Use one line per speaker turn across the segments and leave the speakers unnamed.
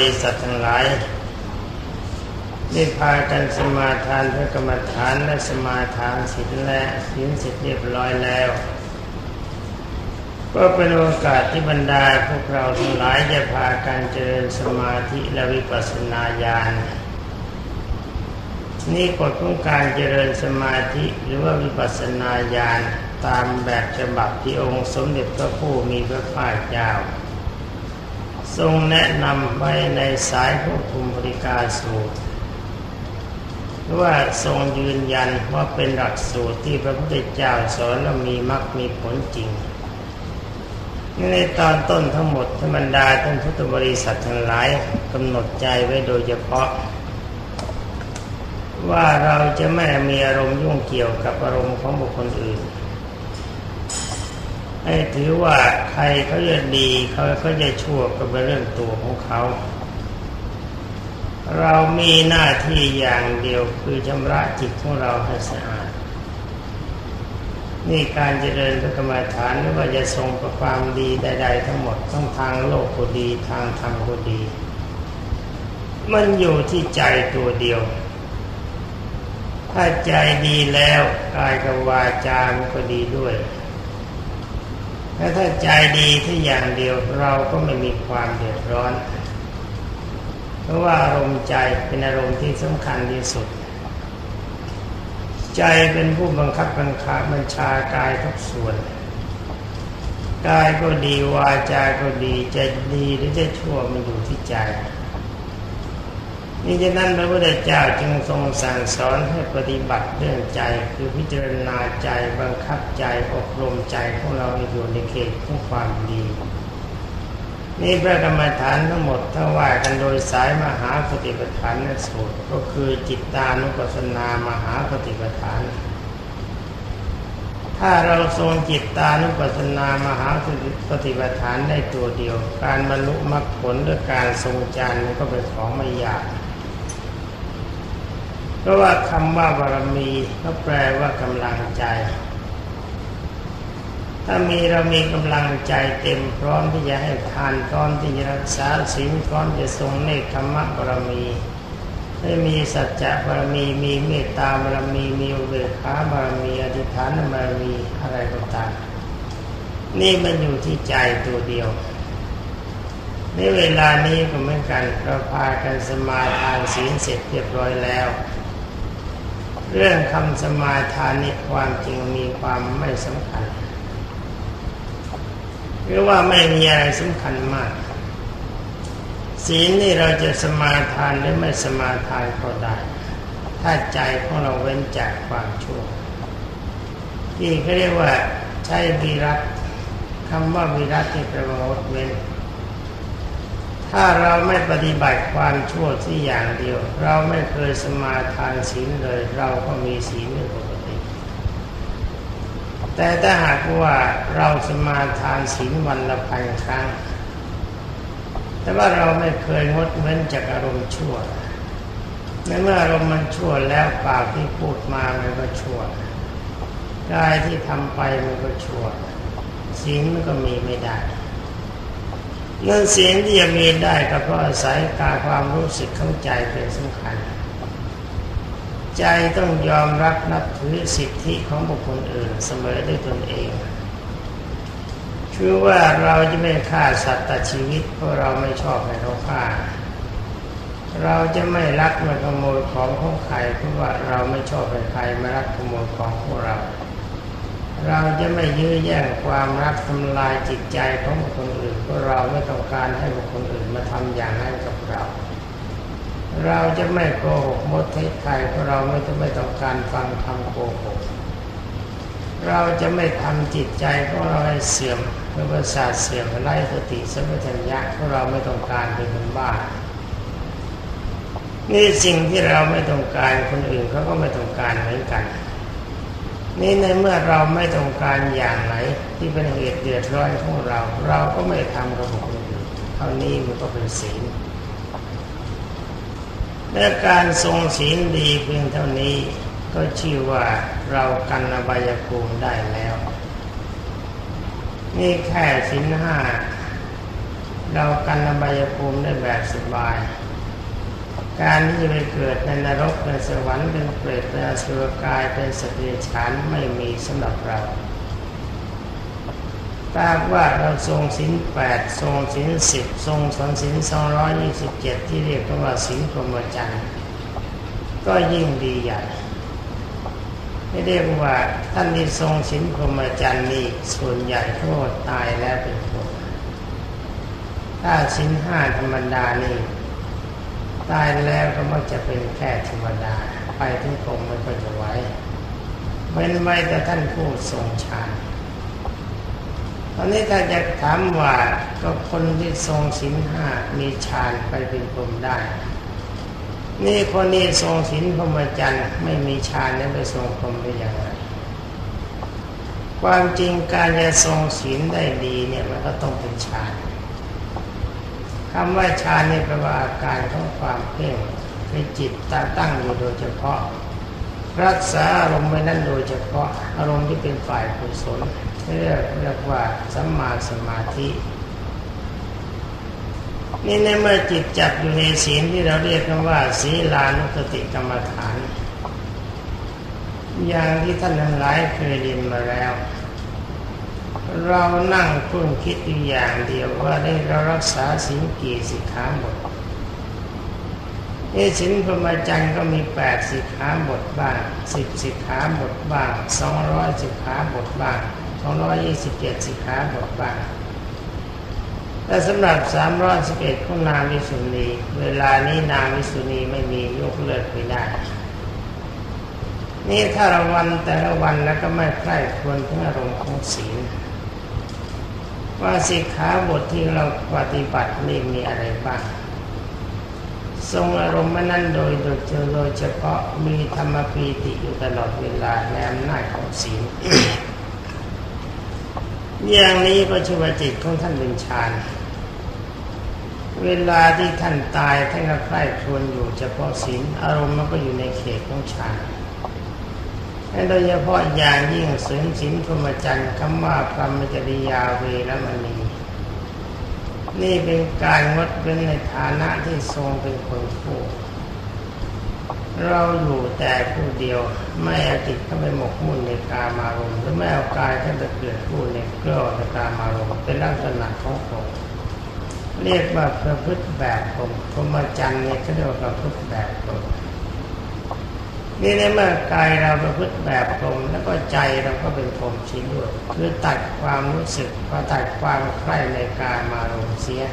บริษัททั้งหลายได้พากันสมาทานพระกรรมฐานและสมาทานศีลและศีลเสร็จเรียบร้อยแล้ว ก็เป็นโอกาสที่บรรดาพวกเราทั้งหลายจะพากันเจริญสมาธิและวิปัสสนาญาณนี่กฎของการเจริญสมาธิหรือว่าวิปัสสนาญาณตามแบบฉบับที่องค์สมเด็จพระผู้มีพระภาคเจ้า ทรงแนะนำไว้ในสายพวกภูมิบริการสูตรว่าทรงยืนยันว่าเป็นหลักสูตรที่พระพุทธเจ้าสอนแล้วมีมรรคมีผลจริง ในตอนต้นทั้งหมดธรรมดาท่านพุทธบริษัททั้งหลายกำหนดใจไว้โดยเฉพาะ ว่าเราจะไม่มีอารมณ์ยุ่งเกี่ยวกับอารมณ์ของบุคคลอื่น ให้ถือว่าใครเขาจะดีเขาเขาจะชั่วก็เป็นเรื่องตัวของเขา เรามีหน้าที่อย่างเดียวคือชำระจิตของเราให้สะอาด นี่การเจริญพระกรรมฐานไม่ว่าจะทรงประความดีใด ๆ ทั้งหมดทั้งทางโลกก็ดีทางธรรมก็ดี มันอยู่ที่ใจตัวเดียว ถ้าใจดีแล้วกายกับวาจามันก็ดีด้วย และถ้าใจดีที่อย่างเดียวเราก็ไม่มีความเดือดร้อน เพราะว่าอารมณ์ใจเป็นอารมณ์ที่สำคัญที่สุด ใจเป็นผู้บังคับบังคับบัญชากายทุกส่วนกายก็ดีวาจาก็ดีจะดีหรือจะชั่วมันอยู่ที่ใจ นี่ฉะนั้นพระพุทธเจ้าจึงทรงสั่งสอนให้ปฏิบัติเรื่องใจคือพิจารณาใจบังคับใจอบรมใจของเราอยู่ในเขตของความดี นี่พระกรรมฐานทั้งหมดถ้าว่ากันโดยสายมหาปฏิปทานนสูตรก็คือจิตตานุปัสสนามหาปฏิปทาน ถ้าเราทรงจิตตานุปัสสนามหาปฏิปทานได้ตัวเดียว การบรรลุมรรคผลด้วยการทรงจานมันก็เป็นของไม่ยาก เพราะว่าคำว่าบารมีก็แปลว่ากำลังใจ ถ้ามีเรามีกำลังใจเต็มพร้อมที่จะให้ทานพร้อมที่จะรักษาศีลพร้อมจะทรงเนคขมะบารมีได้มีสัจจะบารมีมีเมตตาบารมีมีอุเบกขาบารมีอธิษฐานบารมีอะไรก็ตามนี่มันอยู่ที่ใจตัวเดียวในเวลานี้ก็เหมือนกันเราพากันสมาทานศีลเสร็จเรียบร้อยแล้ว เรื่องคำสมาทานนี่ความจริงมีความไม่สำคัญ หรือว่าไม่มีอะไรสำคัญมาก ศีลนี่เราจะสมาทานหรือไม่สมาทานก็ได้ ถ้าใจของเราเว้นจากความชั่วที่เขาเรียกว่าใช้วิรัตคำว่าวิรัตที่แปลว่างดเว้น ถ้าเราไม่ปฏิบัติความชั่วที่อย่างเดียว เราไม่เคยสมาทานศีลเลย เราก็มีศีลไม่ปกติ แต่ถ้าหากว่าเราสมาทานศีลวันละพันครั้ง แต่ว่าเราไม่เคยงดเว้นจากอารมณ์ชั่วในเมื่ออารมณ์มันชั่วแล้วปากที่พูดมามันก็ชั่วกายที่ทำไปมันก็ชั่วศีลมันก็มีไม่ได้ เงินเสียงที่จะมีได้ก็เพราะอาศัยการความรู้สึกเข้าใจเป็นสำคัญ ใจต้องยอมรับนับถือสิทธิของบุคคลอื่นเสมอด้วยตนเองคือว่าเราจะไม่ฆ่าสัตว์ตัดชีวิตเพราะเราไม่ชอบให้เขาฆ่า เราจะไม่รักมาขโมยของของใครเพราะว่าเราไม่ชอบให้ใครมารักขโมยของพวกเรา เราจะไม่ยื้อแย่งความรักทำลายจิตใจของบุคคลอื่นเพราะเราไม่ต้องการให้บุคคลอื่นมาทำอย่างนั้นกับเรา เราจะไม่โกหกมดเท็จใครเพราะเราไม่ต้องไม่ต้องการฟังคำโกหกเราจะไม่ทำจิตใจของเราให้เสื่อมเมื่อประสาทเสื่อมไร้สติสัมปชัญญะเพราะเราไม่ต้องการเป็นคนบ้านี่สิ่งที่เราไม่ต้องการคนอื่นเขาก็ไม่ต้องการเหมือนกัน นี่ในเมื่อเราไม่ต้องการอย่างไหน ที่เป็นเหตุเดือดร้อนของเรา เราก็ไม่ทำกับคนอื่นเท่านี้มันก็เป็นศีลและการทรงศีลดีเพียงเท่านี้ก็ชื่อว่าเรากันอบายภูมิได้แล้ว นี่แค่ศีลห้าเรากันอบายภูมิได้แบบสบาย การที่จะไปเกิดในนรกในสวรรค์เป็นเปรตเป็นอสุรกายเป็นสตรีฉานไม่มีสำหรับเราทราบว่าเราทรงสินแปดทรงสินสิบทรงสนสินสองร้อยยี่สิบเจ็ดที่เรียกว่าสินพรหมจรรย์ก็ยิ่งดีใหญ่ไม่เรียกว่าท่านที่ทรงสินพรหมจรรย์นี่ส่วนใหญ่โทษตายแล้วเป็นคนถ้าสินห้าธรรมดานี่ ตายแล้วก็มักจะเป็นแค่ธรรมดา ไปถึงคงไม่ก็จะไหวเว้นไว้แต่ท่านผู้ทรงฌานตอนนี้ถ้าจะถามว่าก็คนที่ทรงศีลห้ามีฌานไปเป็นพรมได้ นี่คนนี้ทรงศีลพรหมจรรย์ไม่มีฌานแล้วไปทรงพรหมได้อย่างไรความจริงการจะทรงศีลได้ดีเนี่ยมันก็ต้องเป็นฌาน คำว่าฌานนี่แปลว่าอาการของความเพ่งเป็นจิตตั้งอยู่โดยเฉพาะ รักษาอารมณ์ไว้นั่นโดยเฉพาะ อารมณ์ที่เป็นฝ่ายกุศลเรียกเรียกว่าสัมมาสมาธินี่ในเมื่อจิตจับอยู่ในศีลที่เราเรียกกันว่าศีลานุสติกรรมฐาน อย่างที่ท่านทั้งหลายเคยเรียนมาแล้ว เรานั่งพุ่งคิดอยู่อย่างเดียวว่าได้เรารักษาศีลกี่สิกขาบทนี่ศีลพรหมจรรย์ก็มีแปดสิกขาบทบ้างสิบสิกขาบทบ้างสองร้อยสิกขาบทบ้างสองร้อยยี่สิบเจ็ดสิกขาบทบ้างแต่สำหรับสามร้อยสิบเอ็ดของนางวิสุณีเวลานี้นางวิสุณีไม่มียกเลิกไปได้ นี่ถ้าละวันแต่ละวันแล้วก็ไม่ใคร่ควรถึงอารมณ์ของศีล ว่าสิกขาบทที่เราปฏิบัตินี่มีอะไรบ้าง ทรงอารมณ์นั้นโดยโดยโดยเฉพาะมีธรรมปีติอยู่ตลอดเวลาในอำนาจของศีลอย่างนี้ก็ชื่อว่าจิตของท่านเป็นฌานเวลาที่ท่านตายท่านก็ใคร่ครวญอยู่เฉพาะศีลอารมณ์มันก็อยู่ในเขตของฌาน โดยเฉพาะอย่างยิ่งศีลศีลพรหมจรรย์คำว่าพรหมจริยาเวรมณีนี่เป็นการงดเว้นในฐานะที่ทรงเป็นคนผู้เราอยู่แต่ผู้เดียวไม่เอาจิตเข้าไปหมกมุ่นในกามารมณ์หรือไม่เอากายเข้าไปเกิดผู้ในเกล้อในกามารมณ์เป็นลักษณะของผมเรียกว่าประพฤติแบบผมพรหมจรรย์เนี่ยเขาเรียกว่าประพฤติแบบผม นี่ในเมื่อกายเราประพฤติแบบพรมแล้วก็ใจเราก็เป็นพรมชิ้นด้วยคือตัดความรู้สึกพอตัดความใคร่ในกามารมณ์เสีย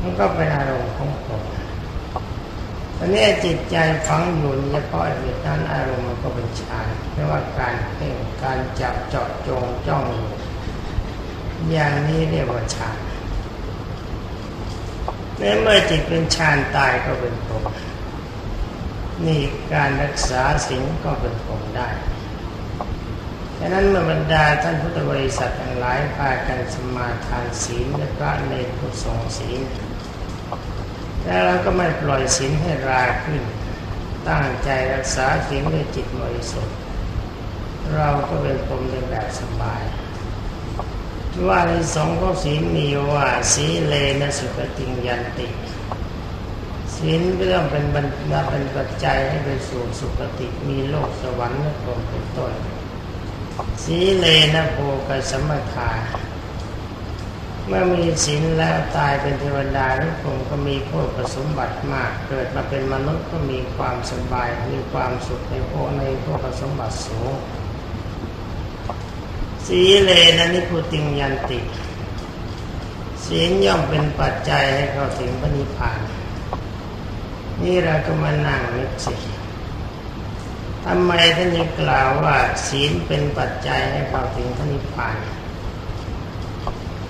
มันก็เป็นอารมณ์ของผมตอนนี้จิตใจฝังอยู่เฉพาะเหตุนั้นอารมณ์มันก็เป็นฌานเรียกว่าการเพ่งการจับจาะจงจ้องอยู่อย่างนี้เรียกว่าฌานในเมื่อจิตเป็นฌานตายก็เป็นผม นี่การรักษาสิ่งก็เป็นผมได้ฉะนั้นเมื่อบรรดาท่านพุทธบริษัททั้งหลายพากันสมาทานศีลและพระในผู้ทรงศีลแล้วเราก็ไม่ปล่อยศีลให้ราขึ้น ตั้งใจรักษาศีลด้วยจิตบริสุทธิ์เราก็เป็นพรมในแบบสบาย ว่าในสองข้อศีลมีว่าสีเลนะสุปติงยันติ ศีลเรื่องเป็นบรรดาเป็นปัจจัยให้ไปสู่สุคติมีโลกสวรรค์และพรหมเป็นต้นสีเลนะโภกสัมมทาเมื่อมีศีลแล้วตายเป็นเทวดาหรือพก็มีโภคสมบัติมาก เกิดมาเป็นมนุษย์ก็มีความสบาย มีความสุขในโภในโภคสมบัติสูงสีเลนะนิพุติงยันติศีลย่อมเป็นปัจจัยให้เข้าถึงพระนิพพาน นี่เราก็มานั่งนึกสิทำไมท่านยังกล่าวว่าศีลเป็นปัจจัยให้เข้าถึงพระนิพพาน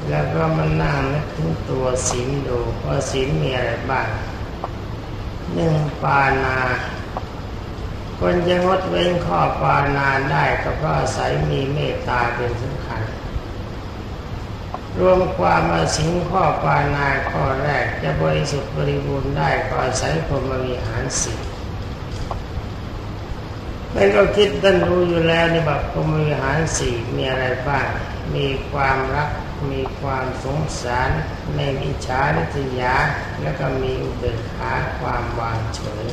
แล้วก็มานั่งนึกถึงตัวศีลดูว่าศีลมีอะไรบ้างหนึ่งปานาคนจะงดเว้นข้อปานาได้ก็เพราะอาศัยมีเมตตาเป็นสำคัญ รวมความมาสิงข้อปานาข้อแรก จะบริสุทธิ์บริบูรณ์ได้ก็อาศัยพรมวิหารสี่นั่นก็คิดท่านรู้อยู่แล้วในแบบพรมวิหารสี่มีอะไรบ้าง มีความรัก มีความสงสารไม่มีฉาลิษยา แล้วก็มีอุเบกขาความวางเฉย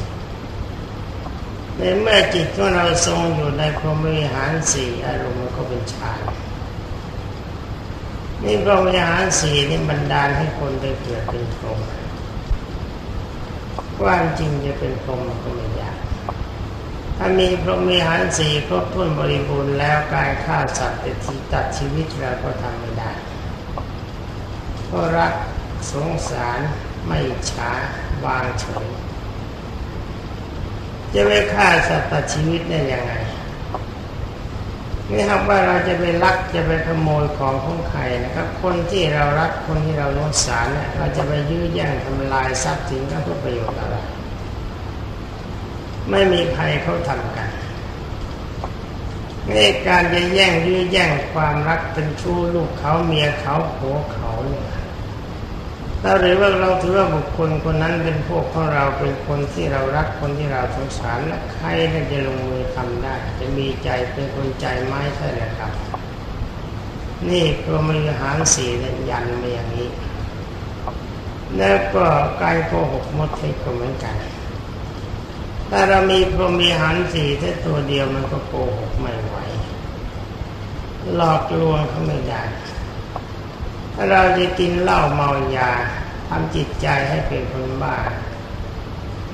ในเมื่อจิตของเราทรงอยู่ในพรมวิหารสี่อารมณ์ก็เป็นฌาน นี่พรหมวิหารสี่นี่บันดาลให้คนได้เกิดเป็นพรหมความจริงจะเป็นพรหมก็ไม่ยากถ้ามีพรหมีหารสี่ครบถ้วนบริบูรณ์แล้วการฆ่าสัตว์แต่ทีตัดชีวิตเราก็ทำไม่ได้เพราะรักสงสารไม่ช้าวางเฉยจะไปฆ่าสัตว์ตัดชีวิตได้ยังไง นี่ครับว่าเราจะไปลักจะไปขโมยของของใครนะครับ คนที่เรารักคนที่เราโน้สารเนี่ยเราจะไปยื้อแย่งทำลายทรัพย์สินก็เพื่อประโยชน์อะไรไม่มีใครเขาทำกันนี่การจะแย่งยื้อแย่งความรักเป็นชู้ลูกเขาเมียเขาผัวเขาเนี่ย เราหรือว่าเราถือว่าบุคคลคนนั้นเป็นพวกของเราเป็นคนที่เรารักคนที่เราสงสารและใครจะลงมือทำได้ จะมีใจเป็นคนใจไม้ใช่ไหมครับ นี่กรมวิหารสีเนี่ยยันมาอย่างนี้ แล้วก็การโกหกมดเท็จก็เหมือนกันถ้าเรามีพรหมีหันสีแค่ตัวเดียวมันก็โกหกไม่ไหวหลอกลวงเขาไม่ได้ เราจะกินเหล้าเมายาทำจิตใจให้เป็นคนบ้า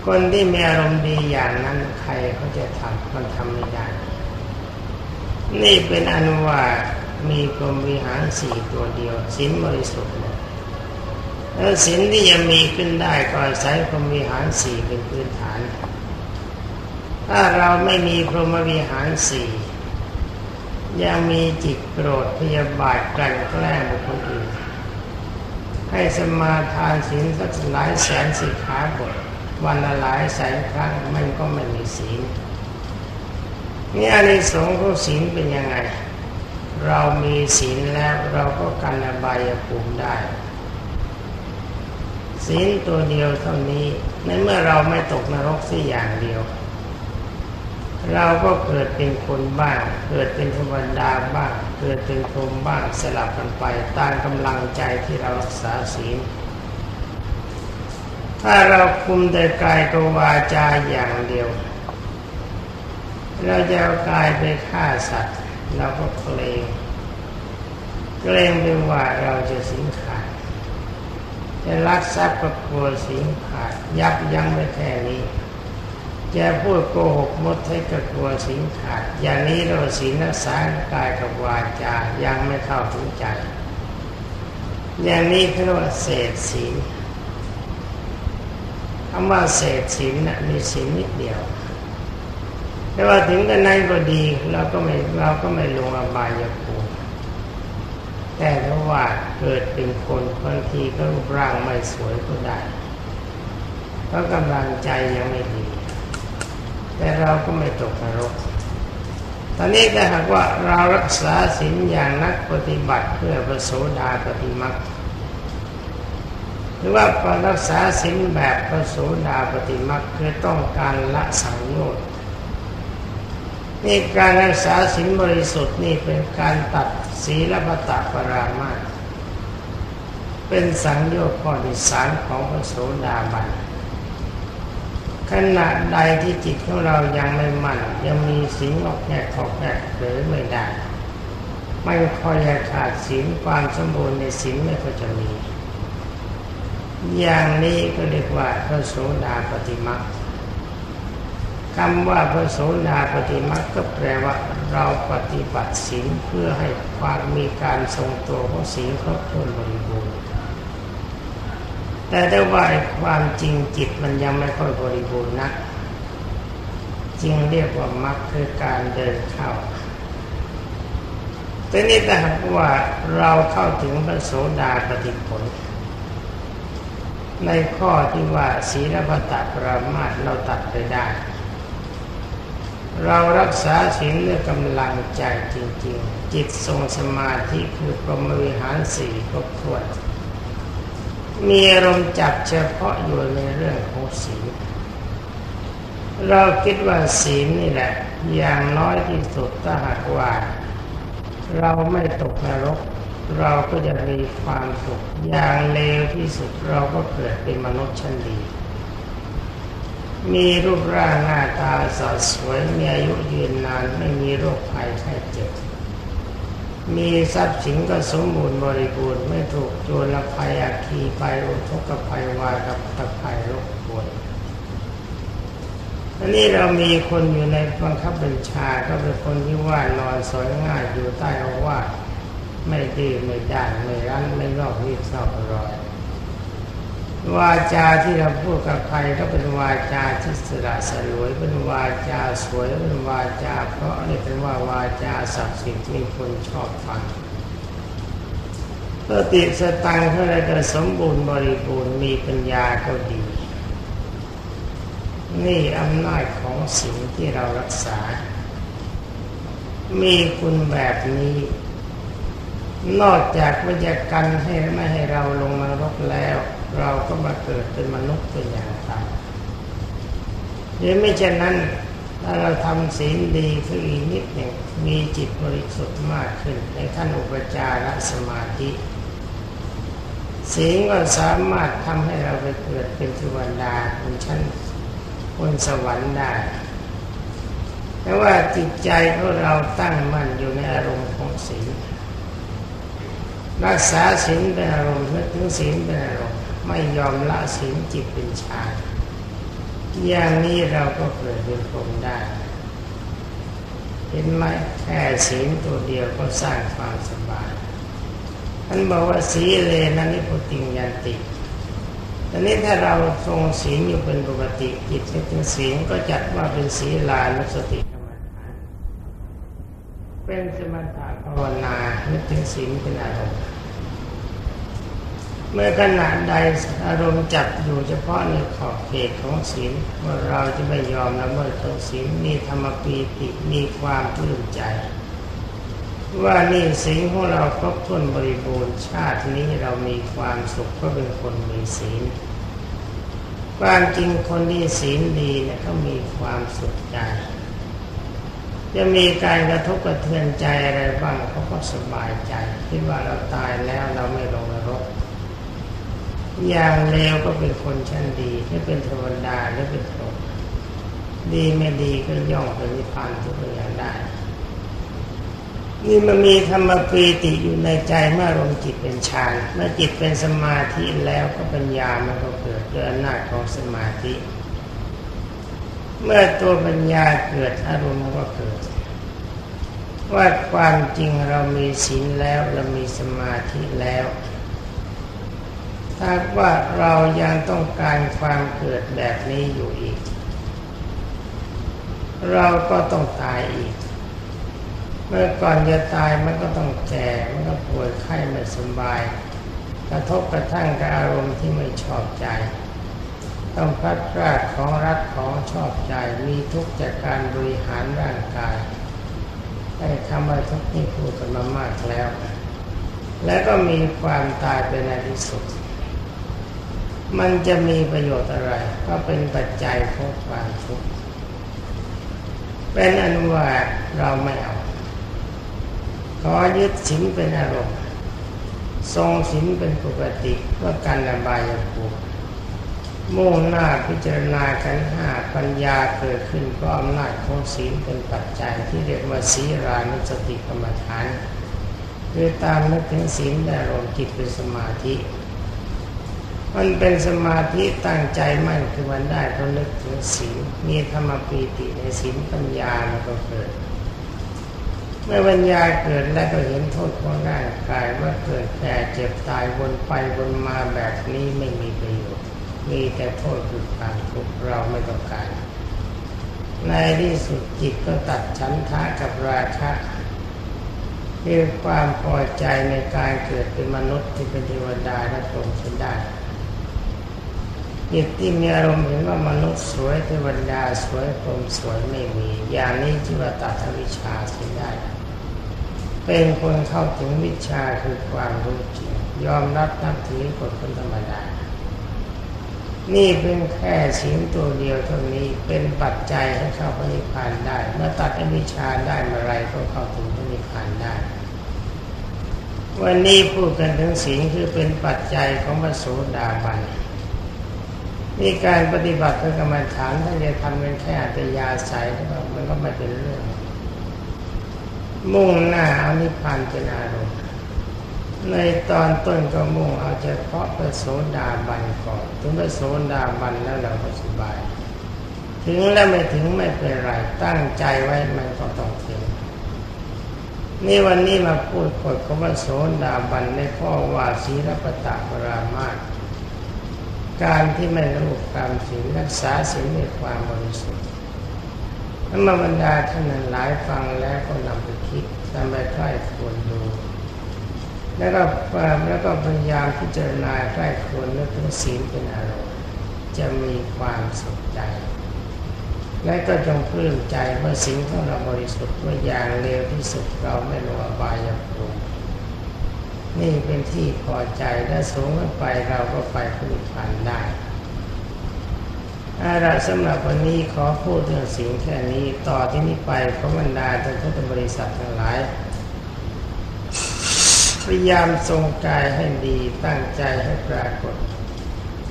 คนที่มีอารมณ์ดีอย่างนั้นใครเขาจะทำมันทำไม่ได้ นี่เป็นอนุว่ามีพรหมีหารสี่ตัวเดียวสินบริสุทธิ์แล้วสินที่จะมีขึ้นได้ก็อาศัยพรหมีหารสี่เป็นพื้นฐาน ถ้าเราไม่มีพรหมวิหารสี่ ยังมีจิตโกรธพยาบาทกันแกล้งบุคคลอื่น ให้สมาทานศีลสักหลายแสนสิขาบท วันละหลายแสนครั้งมันก็ไม่มีศีลนี่อานิสงส์ของศีลเป็นยังไง เรามีศีลแล้วเราก็กันอบายภูมิได้ ศีลตัวเดียวเท่านี้ในเมื่อเราไม่ตกนรกสิอย่างเดียว เราก็เกิดเป็นคนบ้าง เกิดเป็นธรรมดาบ้าง เกิดเป็นพรหมบ้างสลับกันไปตามกำลังใจที่เรารักษาศีลถ้าเราคุมแต่กายกับวาจาอย่างเดียว เราจะเอากายไปฆ่าสัตว์ เราก็เกรงเกรงเป็นว่าเราจะสิงขาดจะรักทรัพย์ก็กลัวสิงขาดยับยั้งไม่แค่นี้ จะพูดโกหกมดให้กับตัวสิงขาด อย่างนี้เราศีลรักษากายกับวาจายังไม่เข้าถึงใจ อย่างนี้เรียกว่าเศษศีลคำว่าเศษศีลนะ่ะมีศีลนิดเดียว แต่ว่าถึงกันนั้นก็ดีเราก็ไม่เราก็ไม่ลงอบายภูมิแต่ถ้าว่าเกิดเป็นคนบางทีก็รูปร่างไม่สวยก็ได้เพราะกำลังใจยังไม่ดี แต่เราก็ไม่ตกนรกตอนนี้ถ้าหากว่าเรารักษาศีลอย่างนักปฏิบัติเพื่อประโสดาปฏิมักหรือว่ารักษาศีลแบบประโสดาปฏิมักคือต้องการละสังโยชน์นี่การรักษาศีลบริสุทธิ์นี่เป็นการตัดศีลปตะปรามาเป็นสังโยชน์ข้อที่สามของพระโสดาบัน ขณะใดที่จิตของเรายังไม่มั่นยังมีสิ่งออกแค่ขอกแค่หรือไม่ได้ ไม่คอยขาดสิ่งความสมบูรณ์ในสิ่งไม่ก็จะมี อย่างนี้ก็เรียกว่าพระโสดาปฏิมาคำว่าพระโสดาปฏิมาก็แปลว่าเราปฏิบัติสิ่งเพื่อให้ความมีการทรงตัวของสิ่งครบถ้วนบริบูรณ์ แต่ได้ว่าความจริงจิตมันยังไม่ค่อยบริบูรณ์นักจึงเรียกว่ามรรคคือการเดินเข้าแต่นี้แต่หากว่าเราเข้าถึงพระโสดาปฏิผล ในข้อที่ว่าศีลพัตปรามาตเราตัดไปได้ เรารักษาศีลด้วยกำลังใจจริง ๆ จิตทรงสมาธิคือปรมวิหารสี่ครบถ้วน มีอารมณ์จับเฉพาะอยู่ในเรื่องของศีลเราคิดว่าศีลนี่แหละ อย่างน้อยที่สุดถ้าหากว่า เราไม่ตกนรก เราก็จะมีความสุขอย่างเลวที่สุดเราก็เกิดเป็นมนุษย์ชั้นดี มีรูปร่างหน้าตาสดสวยมีอายุยืนนานไม่มีโรคภัยไข้เจ็บ มีทรัพย์สินก็สมบูรณ์บริบูรณ์ไม่ถูกโจรภัยอาคีไปอุทกภัยวากับตะภัยรบกวนอันนี้เรามีคนอยู่ในบังคับบัญชาก็เป็นคนที่ว่านอนสอยง่ายอยู่ใต้อาวาสไม่ดีไม่ด่างไม่รั้นไม่รอกรีบนอกรอย วาจาที่เราพูดกับใครก็เป็นวาจาที่สละสลวยเป็นวาจาสวยเป็นวาจา เพราะนี่เป็นว่าวาจาศักดิ์สิทธิ์ที่คนชอบฟังสติสตังเท่าไรก็สมบูรณ์บริบูรณ์มีปัญญาก็ดี นี่อำนาจของสิ่งที่เรารักษา มีคุณแบบนี้ นอกจากว่าจะกันให้ไม่ให้เราลงนรกแล้ว เราก็มาเกิดเป็นมนุษย์เป็นอย่างต่หรือไม่เช่นนั้นถ้าเราทำศีลดีขึ้นอีกนิดหนึ่งมีจิตบริสุทธิ์มากขึ้น ในขั้นอุปจารสมาธิศีลก็สามารถทำให้เราไปเกิดเป็นเทวดาบนชั้นบนสวรรค์ได้แต่ว่าจิตใจของเราตั้งมั่นอยู่ในอารมณ์ของศีลรักษาศีลเป็นอารมณ์นึกถึงศีลเป็นอารมณ์ ไม่ยอมละศีลจิตเป็นฌานอย่างนี้เราก็เกิดเป็นพรหมได้ เห็นไหมแค่ศีลตัวเดียวก็สร้างความสบายท่านบอกว่าสีเลนันิพุติงยันติตอนนี้ถ้าเราทรงศีลอยู่เป็นปกติจิตไม่ถึงศีลก็จัดว่าเป็นศีลานุสติกรรมฐานเป็นสมถะภาวนานึกถึงศีลเป็นอารมณ์ เมื่อขณะใดอารมณ์จับอยู่เฉพาะในขอบเขตของศีลว่าเราจะไม่ยอมละเมิดของศีลมีธรรมปีติมีความปลื้มใจ ว่านี่ศีลของเราครบถ้วนบริบูรณ์ชาตินี้เรามีความสุขก็เป็นคนมีศีลความจริงคนที่ศีลดีเนี่ยเขามีความสุขใจจะมีการกระทบกระเทือนใจอะไรบ้างเขาก็สบายใจคิดว่าเราตายแล้วเราไม่ลงนรก อย่างเลวก็เป็นคนชั้นดีไม่เป็นเทวดาหรือเป็นพรหมดีไม่ดีก็ย่องไปนิพพานทุกอย่างได้ นี่มันมีธรรมปีติอยู่ในใจเมื่อลมจิตเป็นฌานเมื่อจิตเป็นสมาธิแล้วก็ปัญญามันก็เกิดด้วยอำนาจของสมาธิ เมื่อตัวปัญญาเกิดอารมณ์ก็เกิดว่าความจริงเรามีศีลแล้วเรามีสมาธิแล้ว ถ้าว่าเรายังต้องการความเกิดแบบนี้อยู่อีก เราก็ต้องตายอีก เมื่อก่อนจะตายมันก็ต้องแก่ มันก็ป่วยไข้ไม่สบาย กระทบกระทั่งกับอารมณ์ที่ไม่ชอบใจ ต้องพัดพลาดของรักของชอบใจ มีทุกข์จากการบริหารร่างกายได้คำว่าทุกข์นี่พูดกันมามากแล้ว และก็มีความตายเป็นในที่สุด มันจะมีประโยชน์อะไร ก็เป็นปัจจัยของความทุกข์เป็นอนุว่าเราไม่เอา ขอยึดศีลเป็นอารมณ์ทรงศีลเป็นปกติเพื่อการระบายภูมิมุ่งหน้าพิจารณากันห้าปัญญาเกิดขึ้นก็อำนาจของศีลเป็นปัจจัยที่เรียกว่าศีรานุสติกรรมฐานคือตามนึกถึงศีลแต่อารมณ์จิตเป็นสมาธิ มันเป็นสมาธิตั้งใจมั่นคือวันได้เพราะนึกถึงศีลมีธรรมปีติในศีลปัญญามันก็เกิด เมื่อปัญญาเกิดแล้วก็เห็นโทษของร่างกายว่าเกิดแก่เจ็บตายวนไปวนมาแบบนี้ไม่มีประโยชน์มีแต่โทษคือความทุกข์เราไม่ต้องการในที่สุดจิตก็ตัดฉันทะกับราคะคือความพอใจในการเกิดเป็นมนุษย์ที่เป็นเทวดาและพรหมเช่นได้ จิตที่มีอารมณ์เห็นว่ามนุษย์สวยเทวดาสวยพรมสวยไม่มี อย่างนี้ที่ว่าตัดวิชาเสียได้ เป็นคนเข้าถึงวิชาคือความรู้จริงยอมรับนับถือกฎคนธรรมดา นี่เป็นแค่สิ่งตัวเดียวเท่านี้เป็นปัจจัยให้เข้าพนิพพานได้ เมื่อตัดอวิชาได้เมื่อไรก็เข้าถึงพนิพพานได้วันนี้พูดกันถึงศีลคือเป็นปัจจัยของพระโสดาบัน นี่การปฏิบัติเป็นกรรมฐานถ้านจะทำเป็นแค่อัตยาศัยแล้วมันก็ไม่เป็นเรื่อง มุ่งหน้าเอานิพพานเป็นอารมณ์ในตอนต้นก็มุ่งเอาเฉพาะพระโสดาบันก่อนถึงพระโสดาบันแล้วเราก็สบาย ถึงแล้วไม่ถึงไม่เป็นไรตั้งใจไว้มันก็ต้องถึงนี่วันนี้มาพูดกฎของพระโสดาบันในข้อว่าศีลปตะปรามาส การที่ไม่รู้ความศีลรักษาศีลในความบริสุทธิ์ถ้ามาบรรดาท่านหลายฟังแล้วก็นำไปคิดนำไปใกล้ควรดู แล้วก็แล้วก็พยายามพิจารณาใกล้ควรนึกถึงศีลเป็นอารมณ์จะมีความสุขใจ และก็จงปลื้มใจว่าสิ่งของเราบริสุทธิ์ว่าอย่างเร็วที่สุดเราไม่ลงอบายภูมิ นี่เป็นที่พอใจและสูงขึ้นไปเราก็ไปผลิพันได้อาระสำหรับวันนี้ขอพูดเรื่องสิ่งแค่นี้ต่อที่นี้ไปขอบรรดาท่านพุทธบริษัททั้งหลายพยายามทรงกายให้ดีตั้งใจให้ปรากฏ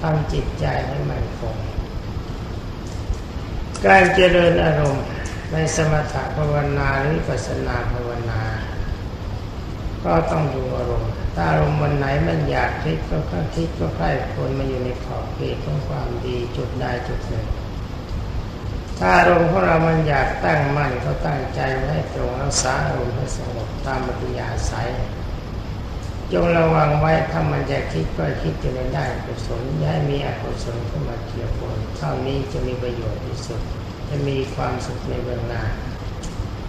ทำจิตใจให้มั่นคงการเจริญอารมณ์ในสมถภาวนาหรือปัสนาภาวนา ก็ต้องดูอารมณ์ ถ้าอารมณ์วันไหนมันอยากคิดก็ค่อยคิดก็ใคร่ควรมาอยู่ในขอบเขตของความดีจุดใดจุดหนึ่งถ้าอารมณ์ของเรามันอยากตั้งมั่นก็ตั้งใจไว้ตรงรักษาอารมณ์ให้สงบตามปฏิยาศัยจงระวังไว้ถ้ามันจะคิดก็คิดจะไม่ได้กุศลย่าให้มีอกุศลเข้ามาเกี่ยวข้องเท่านี้จะมีประโยชน์ที่สุด จะมีความสุขในเบื้องหน้า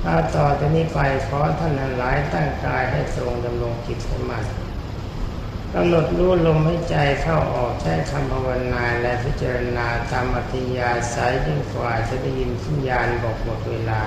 ถ้าต่อจากนี้ไปขอท่านทั้งหลายตั้งกายให้ทรงดำรงจิตสมัติกำหนดรู้ลมให้ใจเข้าออกใช้คำภาวนาและพิจารณาตามอัธยาศัยยิ่งกว่าจะได้ยินสัญญาณบอกหมดเวลา